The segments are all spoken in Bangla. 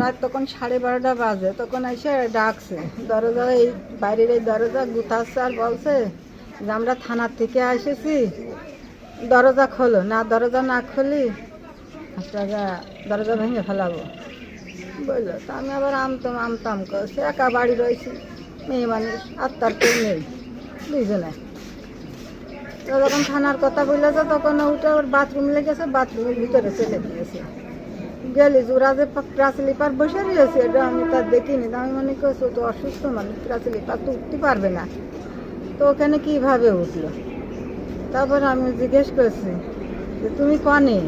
রাত তখন সাড়ে বারোটা বাজে, তখন এসে ডাকছে, দরজা এই বাইরের এই দরজা গুথাচ্ছে আর বলছে যে আমরা থানার থেকে এসেছি দরজা খোলো, না দরজা না খুলি আপনারা দরজা ভেঙে ফেলাবো। বলল, তা আমি আবার আমতাম আমতাম করছে একা বাড়ি রয়েছি, মেয়ে মানুষ, আর তার কেউ নেই, দুইজনে। যখন থানার কথা বলেছে তখন ওটা ওর বাথরুম লেগেছে বাথরুমের ভিতরে চলে গিয়েছে। গেলি ওরা যে প্রাচলিপার বসে রয়েছে, এটা আমি তার দেখিনি। আমি মনে করছি তো অসুস্থ মানুষ প্রাচলিপার তো উঠতে পারবে না। তো ওখানে কীভাবে উঠল? তারপর আমি জিজ্ঞেস করছি যে, তুমি কনে?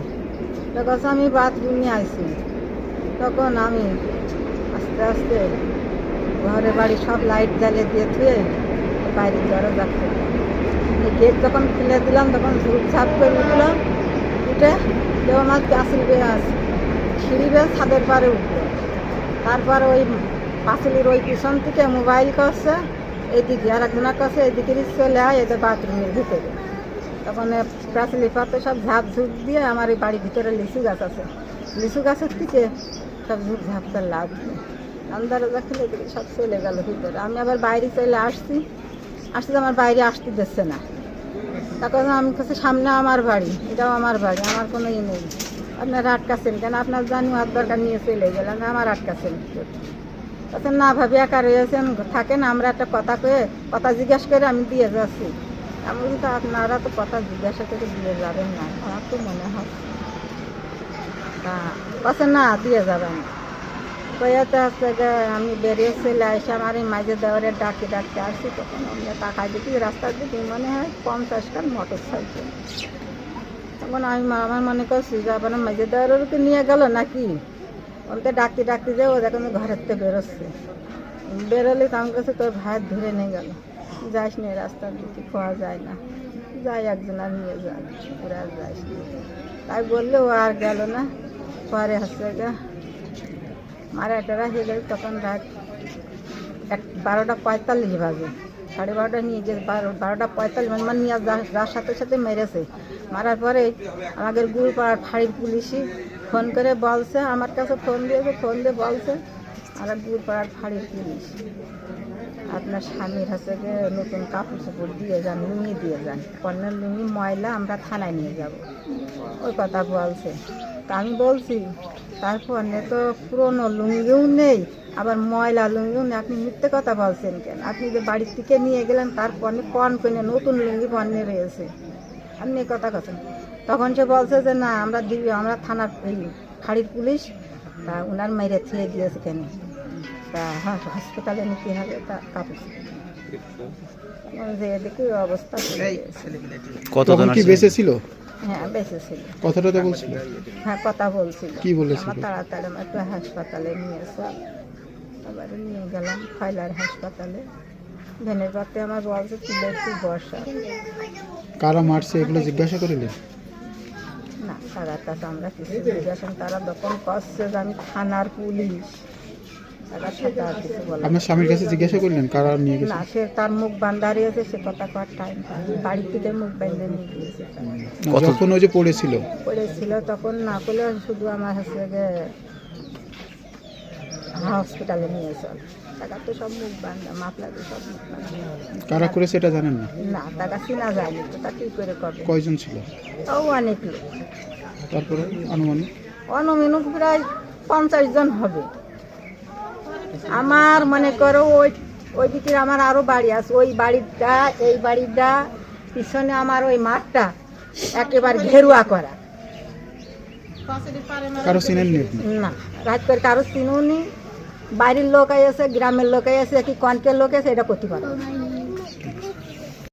তো কাছে, আমি বাথরুমে আইছি। তখন আমি আস্তে আস্তে ঘরে বাড়ি সব লাইট জ্বালিয়ে দিয়ে থুয়ে বাইরের দরজা খুললাম। গেট যখন খুলে দিলাম, তখন ঝুপ ঝাপ করে উঠলাম, উঠে কেউ আমার বেয়ে আছে। সিঁড়ি বেয়ে ছাদের পারে উঠল। তারপর ওই পাঁচিলের ওই পিছন থেকে মোবাইল করছে, এইদিকে আর একজনের কাছে এইদিকে চলে আয় এদের বাথরুমের ভিতরে। তখন প্রাচীলি পাতে সব ঝাঁপ ঝুপ দিয়ে আমার এই বাড়ির ভিতরে লিচু গাছ আছে। লিচু গাছের থেকে সব ঝুপ ঝাপ করে লাগছে আন্দারে খুলে দিকে সব চলে গেল ভিতরে। আমি আবার বাইরে চলে আসছি। আসতে আমার বাইরে আসতে দিচ্ছে না। তখন আমি কাছে সামনে আমার বাড়ি, এটাও আমার বাড়ি, আমার কোনো ই নেই। আপনারা আটকাছেন কেন? আপনার জানি আর দরকার নিয়ে চলে গেলেন, আমার আটকাছেন তখন না ভাবি, একা রয়েছেন, থাকেন, আমরা একটা কথা কয়ে, কথা জিজ্ঞাসা করে আমি দিয়ে যাচ্ছি। আমি বলি, তো আপনারা তো কথা জিজ্ঞাসা করে দিয়ে যাবেন না, আমার তো মনে হয় তা কাছে না, দিয়ে যাবেন কয়াতে হচ্ছে আমি বেরিয়ে চলে আসি, আমার এই মাঝে দেওয়ারে ডাকি ডাকতে আসছি তখন আমরা টাকা দিকে রাস্তার দিকে মনে হয় পঞ্চাশ খান মোটর সাইকেল তখন আমি আমার মনে করছি যে আপনার মাঝে দেওয়ারকে নিয়ে গেল নাকি? ওকে ডাকতে ডাকতে যে ও দেখুন ঘরের থেকে বেরোচ্ছে। বেরোলে তো আমার কাছে তোর ভাইয়ের ধরে নিয়ে গেল। যাস নি রাস্তার দিকে খাওয়া যায় না। যাই একজন আর নিয়ে যায় পুরো আর যাস তাই বললে ও আর গেল না। পরে হচ্ছে গা। মারা টারা হয়ে গেল, তখন রাত এক বারোটা পঁয়তাল্লিশ বাজে। সাড়ে বারোটা নিয়ে গেছে বারোটা পঁয়তাল্লিশ মানে মানে নিয়ে যার সাথে সাথে মেরেছে। মারার পরে আমাদের গুরুপাড়ার ফাঁড়ির পুলিশই ফোন করে বলছে, আমার কাছে ফোন দিয়েছে, ফোন দিয়ে বলছে আমার গুরুপাড়ার ফাঁড়ির পুলিশ, আপনার স্বামীর গিয়ে নতুন কাপড় চোপড় দিয়ে যান, লুঙ্গি দিয়ে যান পণ্যের লুঙ্গি, ময়লা আমরা থানায় নিয়ে যাব। ওই কথা বলছে। তা আমি বলছি তারপর তো পুরনো লুঙ্গিও নেই আবার ময়লা লুঙ্গিও নেই। আপনি মিথ্যে কথা বলছেন কেন? আপনি যে বাড়ির থেকে নিয়ে গেলেন তারপর কন কিনে নতুন লুঙ্গি পণ্যে রয়েছে। আপনি কথা কথা তখন সে বলছে যে না আমরা দিবি আমরা থানার এই ফাঁড়ির পুলিশ। তা ওনার মেরে থিয়ে দিয়েছে কেন? তা হসপিটালে নিতে হবে তা কাপড় যে এদিকে অবস্থা। কি বেঁচে ছিল? হ্যাঁ বেঁচে ছিল কথাটা তো বলছিল? হ্যাঁ কথা বলছিল। কি বলেছিল? আমার তাড়াতাড়ি একটু হাসপাতালে নিয়েছে আবার নিয়ে গেলাম ফাইলার হাসপাতালে। ভেনের পাতে আমার বলছে তুলে একটু বর্ষা কারা মারছে এগুলো জিজ্ঞাসা করিলেন না তারার কাছে আমরা কিছু জিজ্ঞাসা তারা তখন করছে যে আমি থানার পুলিশ। আপনার স্বামীর কাছে জিজ্ঞাসা করলেন কারা নিয়ে গেছে? না সে তার মুখ বান্ধা রয়েছে সে কথা কর টাইম বাড়ি থেকে মুখ বান্ধে নিয়ে গিয়েছে যখন ওই যে পড়েছিল? পড়েছিল তখন না করলে শুধু আমার হচ্ছে যে হসপিটালে নিয়ে চল টাকা তো সব মুখ বান্ধা মাফলাতে সব মুখ বান্ধা। কারা করেছে এটা জানেন না? না টাকা চিনা যায়নি তো তা কী করে করবে? কয়জন ছিল? তাও অনেক লোক। তারপরে আনুমানিক? অনুমিনুক প্রায় পঞ্চাশ জন হবে। আমার মনে করো ওই ওই দিকে আমার আরও বাড়ি আছে। ওই বাড়িটা এই বাড়িটা পিছনে আমার ওই মাঠটা একেবারে ঘেরুয়া করা। কারও চিনেননি না রাত করে কারও চিনুনি। বাড়ির লোক আছে গ্রামের লোক আছে কি কনকের লোক আছে এটা করতে পারে।